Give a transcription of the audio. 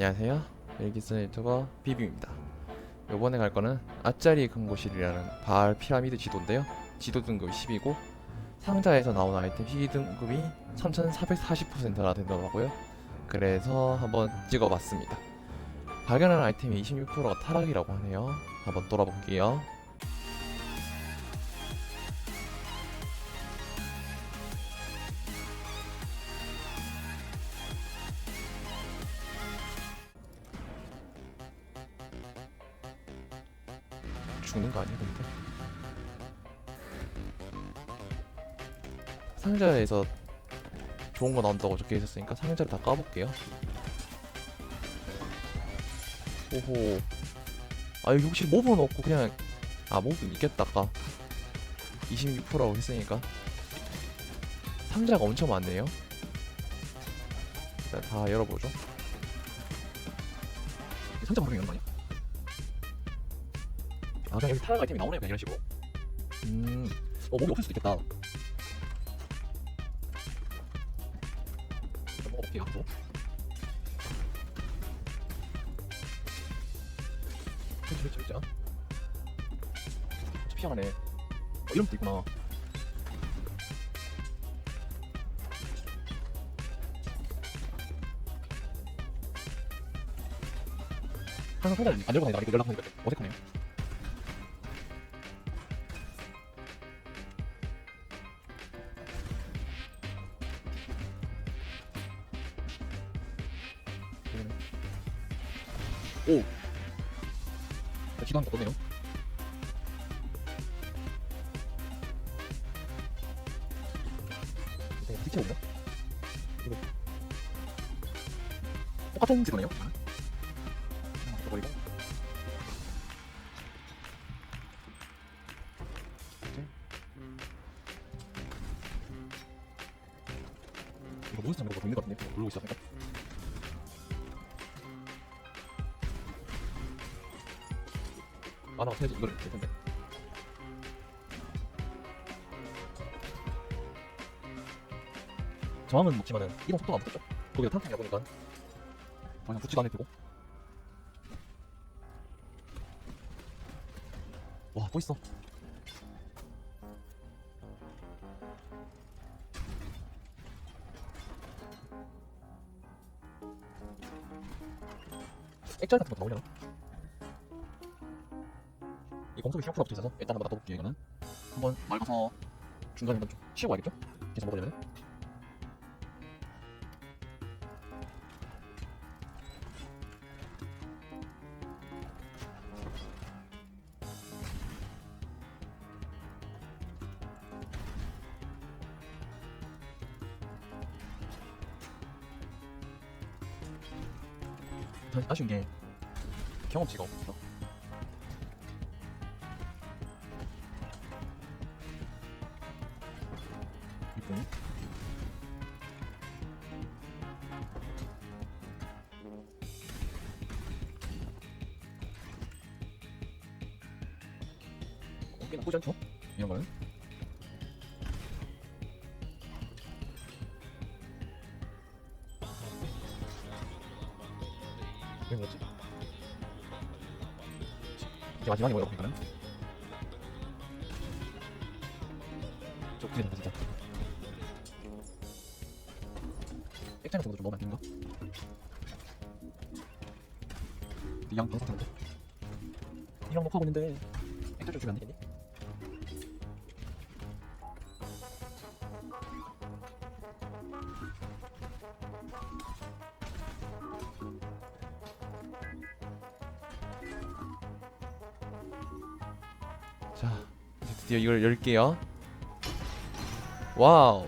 안녕하세요. 일기스 유튜버 비비입니다. 요번에 갈 거는 아짜리 금고실이라는 바알 피라미드 지도인데요. 지도 등급이 10이고 상자에서 나온 아이템 희귀 등급이 3440%나 된다고요. 그래서 한번 찍어봤습니다. 발견한 아이템이 26%가 타락이라고 하네요. 한번 돌아볼게요. 죽는 거 아니야 근데? 상자에서 좋은 거 나온다고 적혀 있었으니까 상자를 다 까볼게요. 오호. 아 여기 혹시 몹은 없고 그냥 아 몹은 있겠다 아까 26%라고 했으니까 상자가 엄청 많네요. 일단 다 열어보죠. 상자 이런 거 아니야? 아 그냥 여기 타락 아이템이 나오네요 그냥 이런 식으로 음... 어 목이 없을 수도 있겠다. 좀 먹어볼게요 하고 그렇지 그렇지 그렇지 저 피하네 어 이런 것도 있구나. 항상 상자를 안 열고 다니다가 이거 연락하니까 좀 어색하네요 오! 자, 기도 한거 어떠네요? 네, 뒤치고 있나? 이거 똑같은 지도네요? 이거 몬스터 이거 보이는 것 같은데? 누르고 있었으니까 만화가 세지 이거를 될 텐데. 저항은 먹지만은 이동 속도가 안 붙었죠. 거기다 탄탄이다 보니까 그냥 붙지도 않을 테고. 와, 또 있어. 액짤 같은 거 나오려나? 이 공속이 시험프가 붙어 있어서 일단 한번 놔둬볼게요 이거는. 한번 맑아서 중간에 한번 좀 쉬고 와야겠죠? 계속 먹으려면 아쉬운 게 경험치가 없어 이쁘니? 어, 꽤 나쁘지 않죠? 이런 거는 왜 뭐지? 이게 마지막에 뭐라고 보니까는 저 그게 된다 진짜 액자는 정도 좀 먹으면 안 되는가? 이양 방사타는데 이랑 녹화하고 있는데 액자 좀 주면 안 되겠니? 자 이제 드디어 이걸 열게요 와우